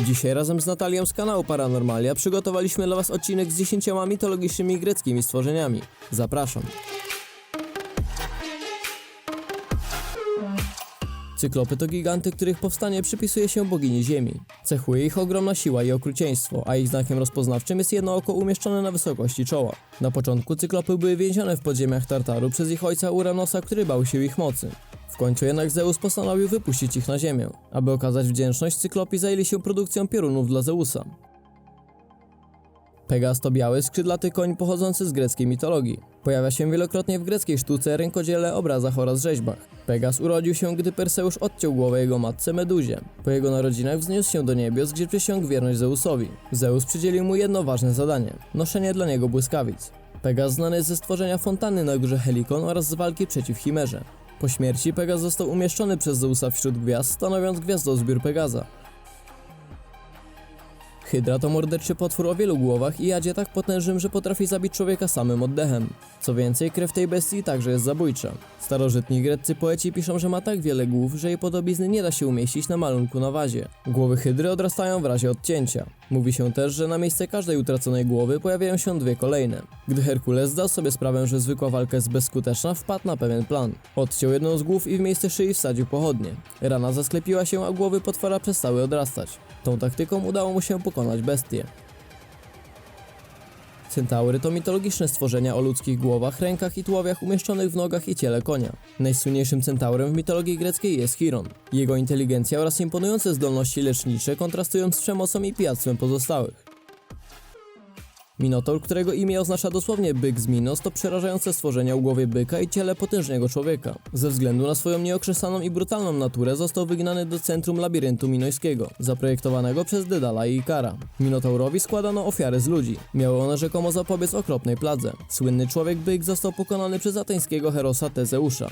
Dzisiaj razem z Natalią z kanału Paranormalia przygotowaliśmy dla Was odcinek z 10 mitologicznymi greckimi stworzeniami. Zapraszam. Cyklopy to giganty, których powstanie przypisuje się bogini Ziemi. Cechuje ich ogromna siła i okrucieństwo, a ich znakiem rozpoznawczym jest jedno oko umieszczone na wysokości czoła. Na początku cyklopy były więzione w podziemiach Tartaru przez ich ojca Uranosa, który bał się ich mocy. W końcu jednak Zeus postanowił wypuścić ich na ziemię. Aby okazać wdzięczność, cyklopi zajęli się produkcją piorunów dla Zeusa. Pegas to biały, skrzydlaty koń pochodzący z greckiej mitologii. Pojawia się wielokrotnie w greckiej sztuce, rękodziele, obrazach oraz rzeźbach. Pegas urodził się, gdy Perseusz odciął głowę jego matce Meduzie. Po jego narodzinach wzniósł się do niebios, gdzie przysiągł wierność Zeusowi. Zeus przydzielił mu jedno ważne zadanie – noszenie dla niego błyskawic. Pegas znany jest ze stworzenia fontanny na górze Helikon oraz z walki przeciw Chimerze. Po śmierci Pegas został umieszczony przez Zeusa wśród gwiazd, stanowiąc gwiazdozbiór Pegaza. Hydra to morderczy potwór o wielu głowach i jadzie tak potężnym, że potrafi zabić człowieka samym oddechem. Co więcej, krew tej bestii także jest zabójcza. Starożytni greccy poeci piszą, że ma tak wiele głów, że jej podobizny nie da się umieścić na malunku na wazie. Głowy hydry odrastają w razie odcięcia. Mówi się też, że na miejsce każdej utraconej głowy pojawiają się dwie kolejne. Gdy Herkules zdał sobie sprawę, że zwykła walka jest bezskuteczna, wpadł na pewien plan. Odciął jedną z głów i w miejsce szyi wsadził pochodnie. Rana zasklepiła się, a głowy potwora przestały odrastać. Tą taktyką udało mu się pokonać bestię. Centaury to mitologiczne stworzenia o ludzkich głowach, rękach i tułowiach umieszczonych w nogach i ciele konia. Najsłynniejszym centaurem w mitologii greckiej jest Chiron. Jego inteligencja oraz imponujące zdolności lecznicze kontrastują z przemocą i pijactwem pozostałych. Minotaur, którego imię oznacza dosłownie byk z Minos, to przerażające stworzenie o głowie byka i ciele potężnego człowieka. Ze względu na swoją nieokrzesaną i brutalną naturę został wygnany do centrum labiryntu minojskiego, zaprojektowanego przez Dedala i Ikara. Minotaurowi składano ofiary z ludzi. Miały one rzekomo zapobiec okropnej pladze. Słynny człowiek byk został pokonany przez ateńskiego herosa Tezeusza.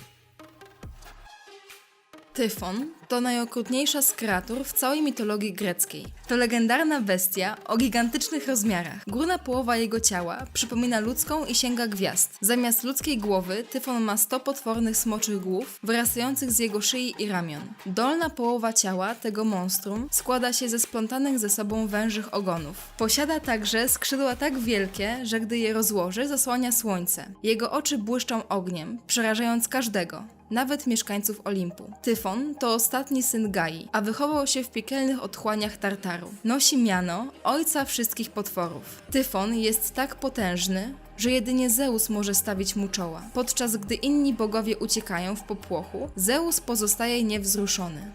Tyfon to najokrutniejsza z kreatur w całej mitologii greckiej. To legendarna bestia o gigantycznych rozmiarach. Górna połowa jego ciała przypomina ludzką i sięga gwiazd. Zamiast ludzkiej głowy Tyfon ma 100 potwornych smoczych głów wyrastających z jego szyi i ramion. Dolna połowa ciała tego monstrum składa się ze splątanych ze sobą wężych ogonów. Posiada także skrzydła tak wielkie, że gdy je rozłoży zasłania słońce. Jego oczy błyszczą ogniem, przerażając każdego nawet mieszkańców Olimpu. Tyfon to ostatni syn Gai, a wychował się w piekielnych otchłaniach Tartaru. Nosi miano ojca wszystkich potworów. Tyfon jest tak potężny, że jedynie Zeus może stawić mu czoła. Podczas gdy inni bogowie uciekają w popłochu, Zeus pozostaje niewzruszony.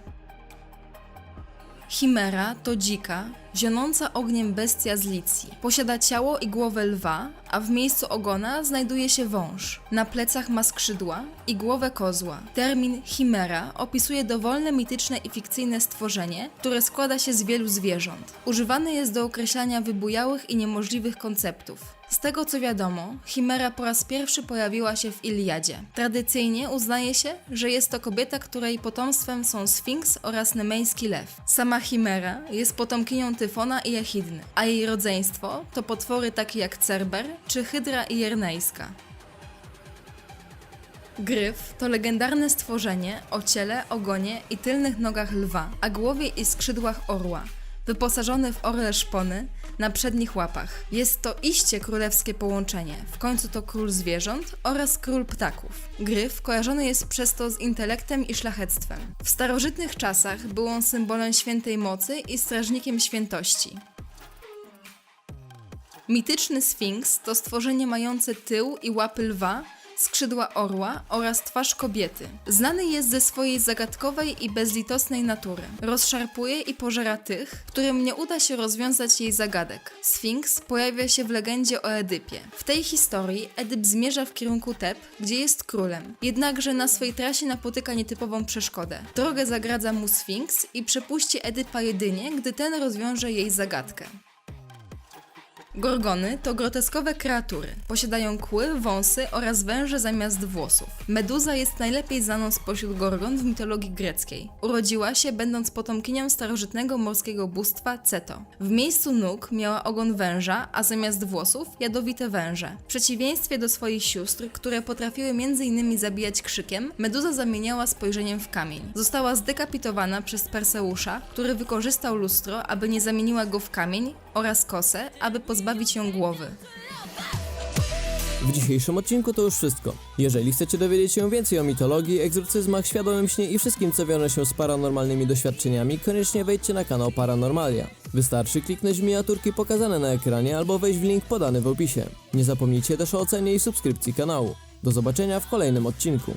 Chimera to dzika, zionąca ogniem bestia z Licji. Posiada ciało i głowę lwa, a w miejscu ogona znajduje się wąż. Na plecach ma skrzydła i głowę kozła. Termin chimera opisuje dowolne mityczne i fikcyjne stworzenie, które składa się z wielu zwierząt. Używany jest do określania wybujałych i niemożliwych konceptów. Z tego co wiadomo, Chimera po raz pierwszy pojawiła się w Iliadzie. Tradycyjnie uznaje się, że jest to kobieta, której potomstwem są Sfinks oraz nemejski lew. Sama Chimera jest potomkinią Tyfona i Echidny, a jej rodzeństwo to potwory takie jak Cerber czy Hydra Jernejska. Gryf to legendarne stworzenie o ciele, ogonie i tylnych nogach lwa, a głowie i skrzydłach orła, wyposażony w orle szpony na przednich łapach. Jest to iście królewskie połączenie. W końcu to król zwierząt oraz król ptaków. Gryf kojarzony jest przez to z intelektem i szlachectwem. W starożytnych czasach był on symbolem świętej mocy i strażnikiem świętości. Mityczny Sfinks to stworzenie mające tył i łapy lwa, skrzydła orła oraz twarz kobiety. Znany jest ze swojej zagadkowej i bezlitosnej natury. Rozszarpuje i pożera tych, którym nie uda się rozwiązać jej zagadek. Sfinks pojawia się w legendzie o Edypie. W tej historii Edyp zmierza w kierunku Teb, gdzie jest królem. Jednakże na swej trasie napotyka nietypową przeszkodę. Drogę zagradza mu Sfinks i przepuści Edypa jedynie, gdy ten rozwiąże jej zagadkę. Gorgony to groteskowe kreatury. Posiadają kły, wąsy oraz węże zamiast włosów. Meduza jest najlepiej znaną spośród gorgon w mitologii greckiej. Urodziła się będąc potomkinią starożytnego morskiego bóstwa Ceto. W miejscu nóg miała ogon węża, a zamiast włosów jadowite węże. W przeciwieństwie do swoich sióstr, które potrafiły m.in. zabijać krzykiem, Meduza zamieniała spojrzeniem w kamień. Została zdekapitowana przez Perseusza, który wykorzystał lustro, aby nie zamieniła go w kamień, oraz kosę, aby pozbawić ją głowy. W dzisiejszym odcinku to już wszystko. Jeżeli chcecie dowiedzieć się więcej o mitologii, egzorcyzmach, świadomym śnie i wszystkim, co wiąże się z paranormalnymi doświadczeniami, koniecznie wejdźcie na kanał Paranormalia. Wystarczy kliknąć w miniaturki pokazane na ekranie albo wejść w link podany w opisie. Nie zapomnijcie też o ocenie i subskrypcji kanału. Do zobaczenia w kolejnym odcinku.